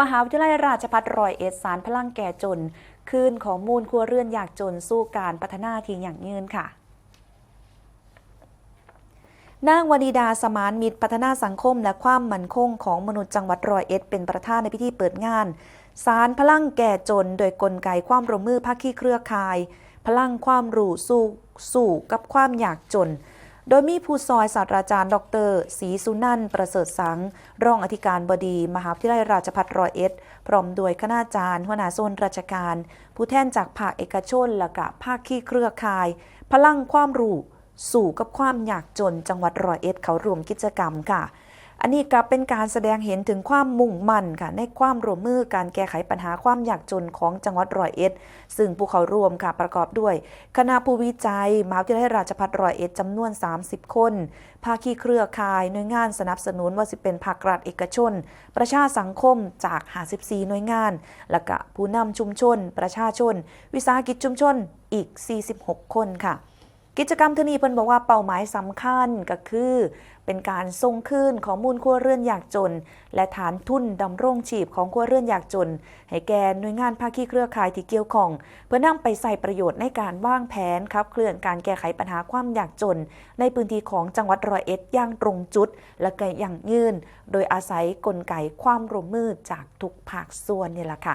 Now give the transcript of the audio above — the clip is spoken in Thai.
มหาวิทยาลัยราชภัฏรอยเอ็ดสารพลังแก่จน คืนข้อมูลครัวเรือนอยากจนสู้การพัฒนาทีอย่างยืนค่ะนางวนิดาสมานมิตรพัฒนาสังคมและความมั่นคงของมนุษย์จังหวัดร้อยเอ็ดเป็นประธานในพิธีเปิดงาน สารพลังแก่จน โดยกลไกความร่วมมือภาคีเครือข่าย พลังความรู้สู่สู่กับความอยากจน โดยมีผู้ซอยศาสตราจารย์ ดรศรีสุนันท์ประเสริฐสัง รองอธิการบดี มหาวิทยาลัยราชภัฏร้อยเอ็ด พร้อมด้วยคณาจารย์หัวหน้าโซนราชการ ผู้แทนจากภาคเอกชน และกะภาคขี้เครือข่าย พลังความรู้ สู่กับความยากจนจังหวัดร้อยเอ็ดเขารวมกิจกรรมค่ะ อันนี้ก็เป็นการแสดงเห็นถึงความมุ่งมั่นค่ะในความร่วมมือการแก้ไขปัญหาความยากจนของจังหวัดร้อยเอ็ด ซึ่งผู้เขาร่วมค่ะประกอบด้วย คณะผู้วิจัยมหาวิทยาลัยราชภัฏร้อยเอ็ดจำนวน 30 คน ภาคีเครือข่ายหน่วยงานสนับสนุนว่าสิเป็นภาครัฐเอกชน ประชาสังคมจาก 54 หน่วยงาน และก็ผู้นำชุมชน ประชาชน วิสาหกิจชุมชนอีก 46 คนค่ะ กิจกรรมที่นี้เพิ่นบอกว่าเป้าหมายสำคัญก็คือ เป็นการส่งคืนข้อมูลครัวเรือนยากจน และฐานทุนดำรงชีพของครัวเรือนยากจน ให้แก่หน่วยงานภาคีเครือข่ายที่เกี่ยวข้อง เพื่อนำไปใส่ประโยชน์ในการวางแผนขับเคลื่อนการแก้ไขปัญหาความยากจน ในพื้นที่ของจังหวัดร้อยเอ็ดอย่างตรงจุด และก็อย่างยืน โดยอาศัยกลไกความร่วมมือจากทุกภาคส่วนนี่แหละค่ะ